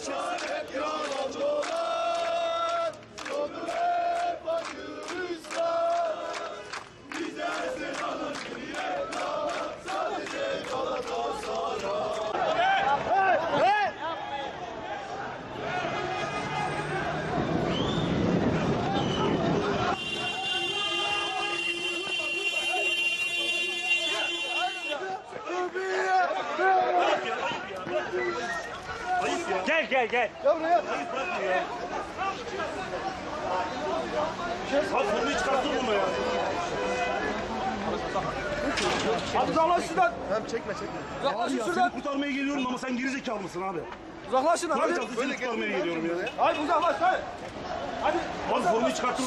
yaşa hep ya. Gel gel. Gel buraya. Abi formayı çıkarttın bunu ya. Abi uzaklaş şuradan. Tamam çekme çekme. Uzaklaşın Ya şuradan. seni kurtarmaya geliyorum ama sen gerizekalı mısın abi? Uzaklaşın Hadi hadi. seni kurtarmaya geliyorum ya. Hayır uzaklaş hayır. Hadi. Abi formayı çıkarttın